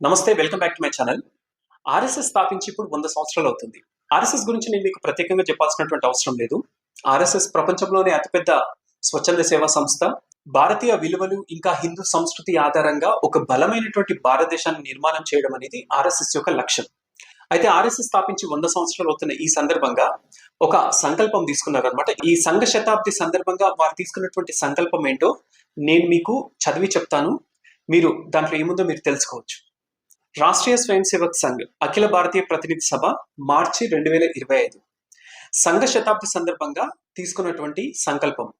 నమస్తే welcome back to my channel. RSS స్థాపించి ఇప్పుడు వంద సంవత్సరాలు అవుతుంది. ఆర్ఎస్ఎస్ గురించి నేను మీకు ప్రత్యేకంగా చెప్పాల్సినటువంటి అవసరం లేదు. ఆర్ఎస్ఎస్ ప్రపంచంలోనే అతిపెద్ద స్వచ్ఛంద సేవా సంస్థ. భారతీయ విలువలు ఇంకా హిందూ సంస్కృతి ఆధారంగా ఒక బలమైనటువంటి భారతదేశాన్ని నిర్మాణం చేయడం అనేది ఆర్ఎస్ఎస్ యొక్క లక్ష్యం. అయితే ఆర్ఎస్ఎస్ స్థాపించి వంద సంవత్సరాలు అవుతున్న ఈ సందర్భంగా ఒక సంకల్పం తీసుకున్నారనమాట ఈ సంఘ శతాబ్ది సందర్భంగా వారు తీసుకున్నటువంటి సంకల్పం ఏంటో నేను మీకు చదివి చెప్తాను. మీరు దాంట్లో ఏముందో మీరు తెలుసుకోవచ్చు. రాష్ట్రీయ స్వయం సేవక్ సంఘ్ అఖిల భారతీయ ప్రతినిధి సభ మార్చి రెండు వేల ఇరవై ఐదు. సంఘ శతాబ్ది సందర్భంగా తీసుకున్నటువంటి సంకల్పం.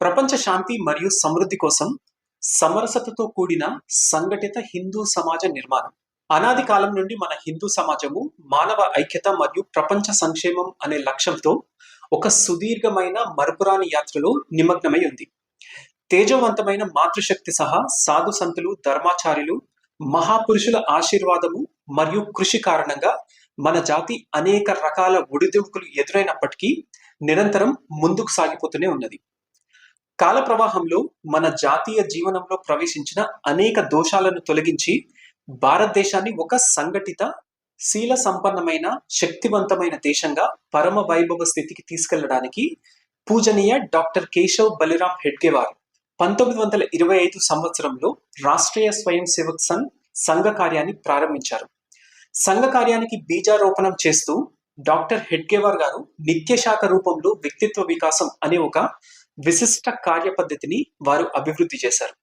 ప్రపంచ శాంతి మరియు సమృద్ధి కోసం సమరసతతో కూడిన సంఘటిత హిందూ సమాజ నిర్మాణం. అనాది కాలం నుండి మన హిందూ సమాజము మానవ ఐక్యత మరియు ప్రపంచ సంక్షేమం అనే లక్ష్యంతో ఒక సుదీర్ఘమైన మరపురాని యాత్రలో నిమగ్నమై ఉంది. తేజవంతమైన మాతృశక్తి సహా సాధు సంతులు ధర్మాచార్యులు మహాపురుషుల ఆశీర్వాదము మరియు కృషి కారణంగా మన జాతి అనేక రకాల ఒడిదుడుకులు ఎదురైనప్పటికీ నిరంతరం ముందుకు సాగిపోతూనే ఉన్నది. కాల ప్రవాహంలో మన జాతీయ జీవనంలో ప్రవేశించిన అనేక దోషాలను తొలగించి భారతదేశాన్ని ఒక సంఘటిత శీల సంపన్నమైన శక్తివంతమైన దేశంగా పరమ వైభవ స్థితికి తీసుకెళ్ళడానికి పూజనీయ డాక్టర్ కేశవ్ బలిరామ్ హెడ్గేవారు పంతొమ్మిది వందల ఇరవై ఐదు సంవత్సరంలో రాష్ట్రీయ స్వయం సేవక్ సంఘ్ సంఘ కార్యాన్ని ప్రారంభించారు. సంఘ కార్యానికి బీజారోపణం చేస్తూ డాక్టర్ హెడ్గేవార్ గారు నిత్యశాఖ రూపంలో వ్యక్తిత్వ వికాసం అనే ఒక విశిష్ట కార్య పద్ధతిని వారు అభివృద్ధి చేశారు.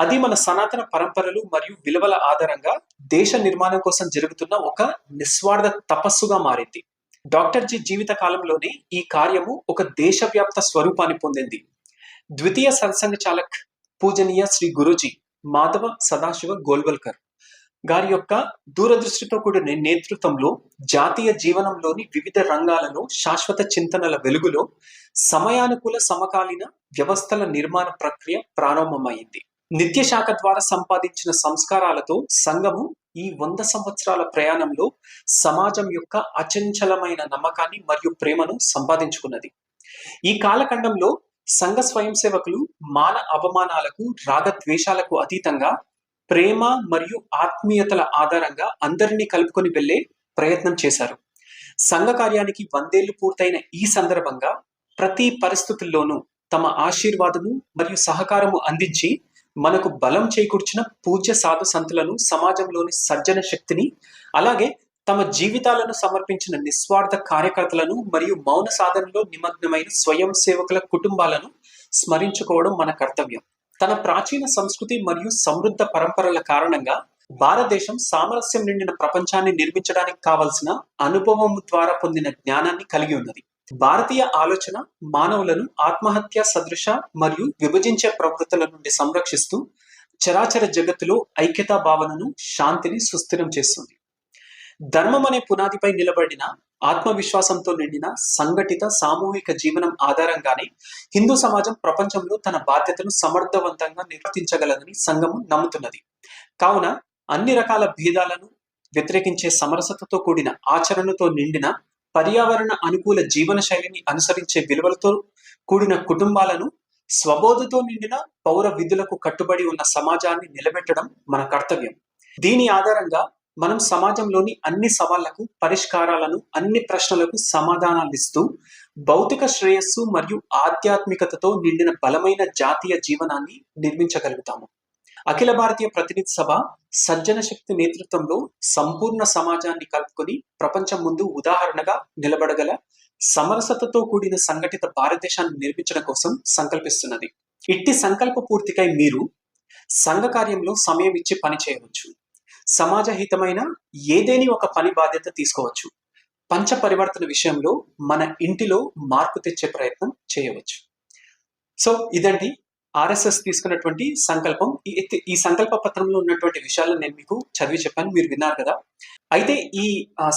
అది మన సనాతన పరంపరలు మరియు విలువల ఆధారంగా దేశ నిర్మాణం కోసం జరుగుతున్న ఒక నిస్వార్థ తపస్సుగా మారింది. డాక్టర్ జీ జీవిత కాలంలోనే ఈ కార్యము ఒక దేశవ్యాప్త స్వరూపాన్ని పొందింది. ద్వితీయ సత్సంగ చాలక్ పూజనీయ శ్రీ గురుజీ మాధవ సదాశివ గోల్వల్కర్ గారి యొక్క దూరదృష్టితో కూడిన నేతృత్వంలో జాతీయ జీవనంలోని వివిధ రంగాలలో శాశ్వత చింతనల వెలుగులో సమయానుకూల సమకాలీన వ్యవస్థల నిర్మాణ ప్రక్రియ ప్రారంభమైంది. నిత్య శాఖ ద్వారా సంపాదించిన సంస్కారాలతో సంఘము ఈ వంద సంవత్సరాల ప్రయాణంలో సమాజం యొక్క అచంచలమైన నమ్మకాన్ని మరియు ప్రేమను సంపాదించుకున్నది. ఈ కాలఖండంలో సంఘ స్వయం సేవకులు మాన అవమానాలకు రాగద్వేషాలకు అతీతంగా ప్రేమ మరియు ఆత్మీయతల ఆధారంగా అందరినీ కలుపుకొని వెళ్ళే ప్రయత్నం చేశారు. సంఘ కార్యానికి వందేళ్ళు పూర్తయిన ఈ సందర్భంగా ప్రతి పరిస్థితుల్లోనూ తమ ఆశీర్వాదము మరియు సహకారము అందించి మనకు బలం చేకూర్చిన పూజ్య సాధు సంతులను సమాజంలోని సజ్జన శక్తిని అలాగే తమ జీవితాలను సమర్పించిన నిస్వార్థ కార్యకర్తలను మరియు మౌన సాధనలో నిమగ్నమైన స్వయం సేవకుల కుటుంబాలను స్మరించుకోవడం మన కర్తవ్యం. తన ప్రాచీన సంస్కృతి మరియు సమృద్ధ పరంపరల కారణంగా భారతదేశం సామరస్యం నిండిన ప్రపంచాన్ని నిర్మించడానికి కావలసిన అనుభవం ద్వారా పొందిన జ్ఞానాన్ని కలిగి ఉన్నది. భారతీయ ఆలోచన మానవులను ఆత్మహత్య సదృశ మరియు విభజించే ప్రవృత్తుల నుండి సంరక్షిస్తూ చరాచర జగత్తులో ఐక్యతా భావనను శాంతిని సుస్థిరం చేస్తుంది. ధర్మం అనే పునాదిపై నిలబడిన ఆత్మవిశ్వాసంతో నిండిన సంఘటిత సామూహిక జీవనం ఆధారంగానే హిందూ సమాజం ప్రపంచంలో తన బాధ్యతను సమర్థవంతంగా నిర్వర్తించగలదని సంఘము నమ్ముతున్నది. కావున అన్ని రకాల భేదాలను వ్యతిరేకించే సమరసతతో కూడిన ఆచరణతో నిండిన పర్యావరణ అనుకూల జీవన శైలిని అనుసరించే విలువలతో కూడిన కుటుంబాలను స్వబోధతో నిండిన పౌర విధులకు కట్టుబడి ఉన్న సమాజాన్ని నిలబెట్టడం మన కర్తవ్యం. దీని ఆధారంగా మనం సమాజంలోని అన్ని సవాళ్ళకు పరిష్కారాలను అన్ని ప్రశ్నలకు సమాధానాలు ఇస్తూ భౌతిక శ్రేయస్సు మరియు ఆధ్యాత్మికతతో నిండిన బలమైన జాతీయ జీవనాన్ని నిర్మించగలుగుతాము. అఖిల భారతీయ ప్రతినిధి సభ సజ్జన శక్తి నేతృత్వంలో సంపూర్ణ సమాజాన్ని కలుపుకొని ప్రపంచం ముందు ఉదాహరణగా నిలబడగల సమరసతతో కూడిన సంఘటిత భారతదేశాన్ని నిర్మించడం కోసం సంకల్పిస్తున్నది. ఇట్టి సంకల్ప పూర్తికై మీరు సంఘ కార్యంలో సమయం ఇచ్చి పని చేయవచ్చు సమాజ హితమైన ఏదేని ఒక పని బాధ్యత తీసుకోవచ్చు. పంచ పరివర్తన విషయంలో మన ఇంటిలో మార్పు తెచ్చే ప్రయత్నం చేయవచ్చు. సో ఇదండి ఆర్ఎస్ఎస్ తీసుకున్నటువంటి సంకల్పం. ఈ సంకల్ప పత్రంలో ఉన్నటువంటి విషయాలను నేను మీకు చదివి చెప్పాను. మీరు విన్నారు కదా. అయితే ఈ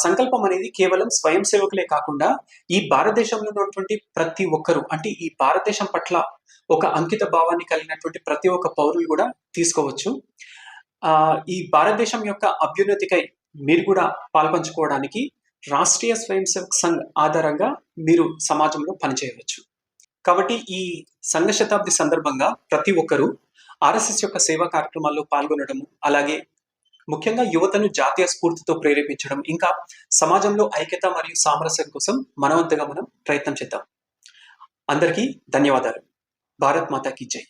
సంకల్పం అనేది కేవలం స్వయం సేవకులే కాకుండా ఈ భారతదేశంలో ఉన్నటువంటి ప్రతి ఒక్కరు అంటే ఈ భారతదేశం పట్ల ఒక అంకిత భావాన్ని కలిగినటువంటి ప్రతి ఒక్క పౌరులు కూడా తీసుకోవచ్చు. ఈ భారతదేశం యొక్క అభ్యున్నతికై మీరు కూడా పాల్పంచుకోవడానికి రాష్ట్రీయ స్వయం సేవక్ సంఘ్ ఆధారంగా మీరు సమాజంలో పనిచేయవచ్చు. కాబట్టి ఈ సంఘ శతాబ్ది సందర్భంగా ప్రతి ఒక్కరూ ఆర్ఎస్ఎస్ యొక్క సేవా కార్యక్రమాల్లో పాల్గొనడము అలాగే ముఖ్యంగా యువతను జాతీయ స్ఫూర్తితో ప్రేరేపించడం ఇంకా సమాజంలో ఐక్యత మరియు సామరస్యం కోసం మనవంతగా మనం ప్రయత్నం చేద్దాం. అందరికీ ధన్యవాదాలు. భారత్ మాతాకి జై.